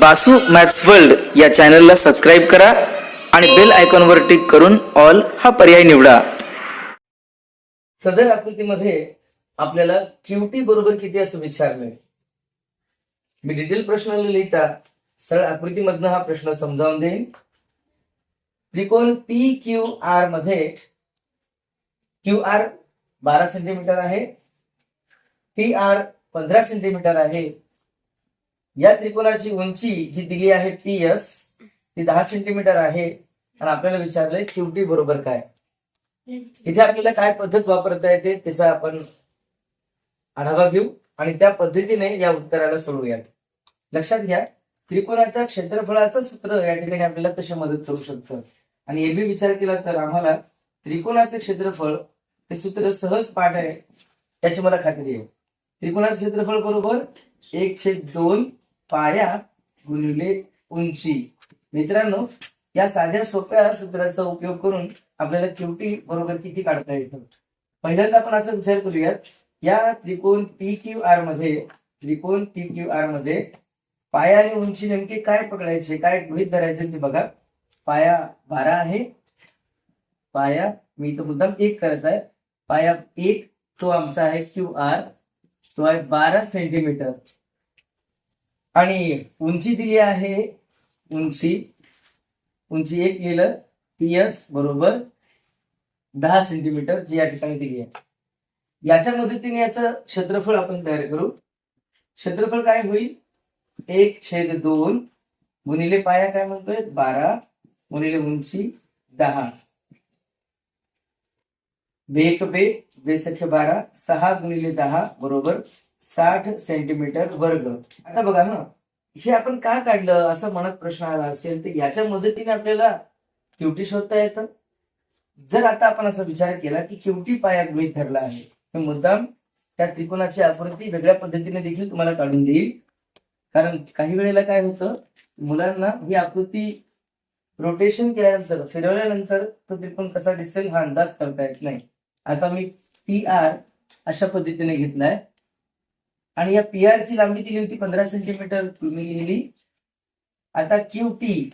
Basu maths world या चॅनलला subscribe करा आणि बेल आयकॉनवर टिक करून ऑल हा पर्याय निवडा. सदर आकृतीमध्ये आपल्याला क्यूटी बरोबर किती असं विचारलंय मी डिटेल प्रश्न लिहिता सरळ आकृतीमधनं हा प्रश्न समजावून देईन. त्रिकोण पी क्यू आरमध्ये क्यू आर बारा सेंटीमीटर आहे. पी आर पंधरा सेंटीमीटर आहे. या त्रिकोणाची उंची जी दिली आहे पी एस ती दहा सेंटीमीटर आहे. आणि आपल्याला विचारलंय क्यूटी बरोबर काय? इथे आपल्याला काय पद्धत वापरता येते त्याचा आपण आढावा घेऊ आणि त्या पद्धतीने या उत्तराला सोडवूयात लक्षात घ्या त्रिकोणाच्या क्षेत्रफळाचं सूत्र या ठिकाणी आपल्याला कशी मदत करू शकतं? आणि हे बी विचार केला तर आम्हाला त्रिकोणाचे क्षेत्रफळ हे सूत्र सहज पाठ आहे याची मला खात्री आहे. त्रिकोणाचं क्षेत्रफळ बरोबर एक छेद दोन पाया गुणिले उंची. मित्रांनो या साध्या सोप्या सूत्राचा उपयोग करून आपल्याला क्यूटी बरोबर किती काढता येतं? पहिल्यांदा आपण असा विचार करूयात या त्रिकोण पी क्यू आरमध्ये त्रिकोण पी क्यू आरमध्ये पाया आणि उंची नेमके काय पकडायचे काय गृहित धरायचे ते बघा. पाया बारा आहे. पाया मी तो मुद्दाम एक करत आहे. पाया एक तो आमचा आहे क्यू आर तो आहे बारा सेंटीमीटर आणि उंची दिली आहे उंची. उंची एक लिहिलं पीएस बरोबर दहा सेंटीमीटर जी या ठिकाणी दिली आहे. याच्या मदतीने याचं क्षेत्रफळ आपण तयार करू. क्षेत्रफळ काय होईल? एक छेद दोन गुणिले पाया काय म्हणतोय? बारा गुणिले उंची दहा. बेक बे बेसख्य बारा सहा गुणिले दहा बरोबर साठ सेंटीमीटर वर्ग. आता बघा ना हे आपण का काढलं? असं मनात प्रश्न आला असेल तर याच्या मदतीने आपल्याला क्युटी शोधता येतं. जर आता आपण असा विचार केला की क्युटी पाया गृहित धरला आहे तर मुद्दाम त्या त्रिकोणाची आकृती वेगळ्या पद्धतीने देखील तुम्हाला काढून देईल. कारण काही वेळेला काय होतं मुलांना ही आकृती रोटेशन केल्यानंतर फिरवल्यानंतर तो त्रिकोण कसा दिसेल हा अंदाज करता येत नाही. आता मी पी आर अशा पद्धतीने घेतलाय. आणि या पी आर ची लांबी दिली होती पंधरा सेंटीमीटर तुम्ही लिहिली. आता क्यू टी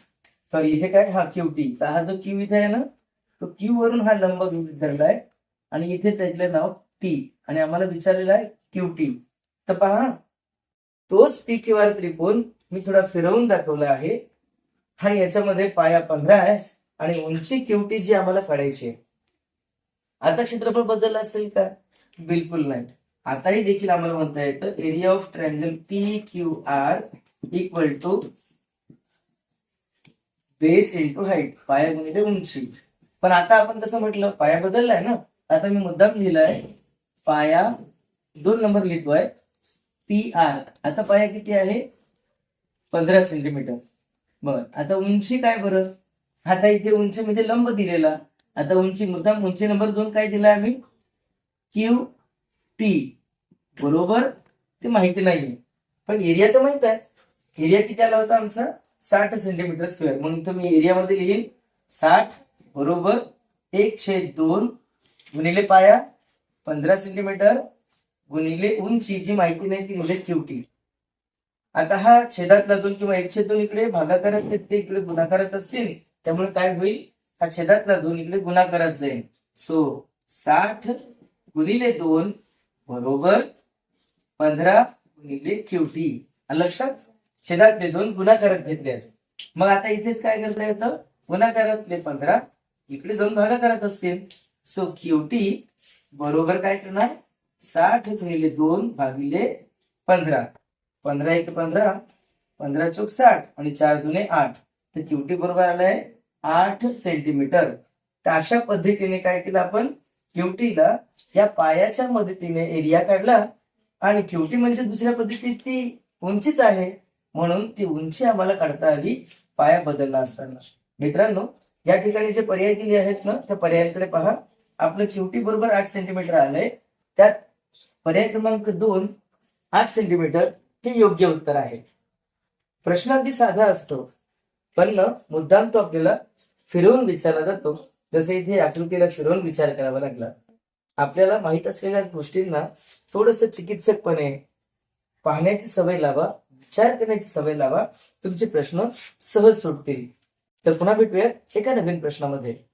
सॉरी इथे काय? हा क्यू टी तर हा जो क्यू इथे आहे ना तो क्यू वरून हा लंब धरलाय आणि इथे त्याचं नाव टी आणि आम्हाला विचारलेलं आहे क्यू टी तर पहा तोच पी क्यू आर त्रिकोण मी थोडा फिरवून दाखवला आहे. आणि याच्यामध्ये पाया पंधरा आहे. आणि उंची क्यूटी जी आम्हाला काढायची आहे. आता क्षेत्रफळ बदललं असेल का? बिलकुल नाही. आताही देखील आम्हाला म्हणता येतं area of triangle P Q R equal to base into height पाया गुणिले उंची. पण आता आपण कसं म्हटलं पाया बदललाय ना? आता मी मुद्दाम लिहिलाय पाया दोन नंबर लिहितोय पी आर आता पाया किती आहे? पंधरा सेंटीमीटर बर आता उंची काय बरं? आता इथे उंची म्हणजे लंब दिलेला. आता उंची मुद्दाम उंची नंबर दोन काय दिला आम्ही? क्यू टी बरोबर? ते माहिती नाहीये. पण एरिया तर माहीत आहे. एरिया किती आला होता आमचा? साठ सेंटीमीटर स्क्वेअर म्हणून तर मी एरियामध्ये लिहीन. साठ बरोबर एक छेद दोन गुणिले पाया पंधरा सेंटीमीटर गुणिले उंची जी माहिती नाही ती म्हणजे क्यूटी आता हा छेदातला दोन किंवा एकशे दोन इकडे भागाकारात ते इकडे गुणाकारात असतील. त्यामुळे काय होईल? हा छेदातला दोन इकडे गुणाकारात जाईल. सो साठ गुणिले दोन बरोबर पंधरा गुणिले क्यूटी लक्षात छेदातले दोन गुणाकारात घेतले मग आता इथेच काय करता येतं? गुणाकारातले पंधरा. इकडे जाऊन भागाकारात असतील. सो क्यूटी बरोबर काय करणार? साठ गुणिले दोन भागिले पंधरा. पंधरा एक पंधरा. पंधरा चौक साठ आणि चार दुने आठ. तर क्यूटी बरोबर आलाय आठ सेंटीमीटर तर अशा पद्धतीने काय केलं आपण? क्यूटीला या पायाच्या मदतीने एरिया काढला. आणि क्यूटी म्हणजे दुसऱ्या पद्धतीत ती उंचीच आहे. म्हणून ती उंची आम्हाला काढता आली पाया बदलला असताना. मित्रांनो या ठिकाणी जे पर्याय दिले आहेत ना त्या पर्यायांकडे पहा. आपलं क्यूटी बरोबर आठ सेंटीमीटर आलंय. त्यात पर्याय क्रमांक दोन आठ सेंटीमीटर हे योग्य उत्तर आहे. प्रश्न अगदी साधा असतो पण मुद्दाम तो आपल्याला फिरवून विचारला जातो. जसे इथे आकृतीला फिरवून विचार करावा लागला. आपल्याला माहीत असलेल्या गोष्टींना थोडस चिकित्सकपणे पाहण्याची सवय लावा विचार करण्याची सवय लावा तुमचे प्रश्न सहज सुटतील. तर पुन्हा भेटूयात एका नवीन प्रश्नामध्ये.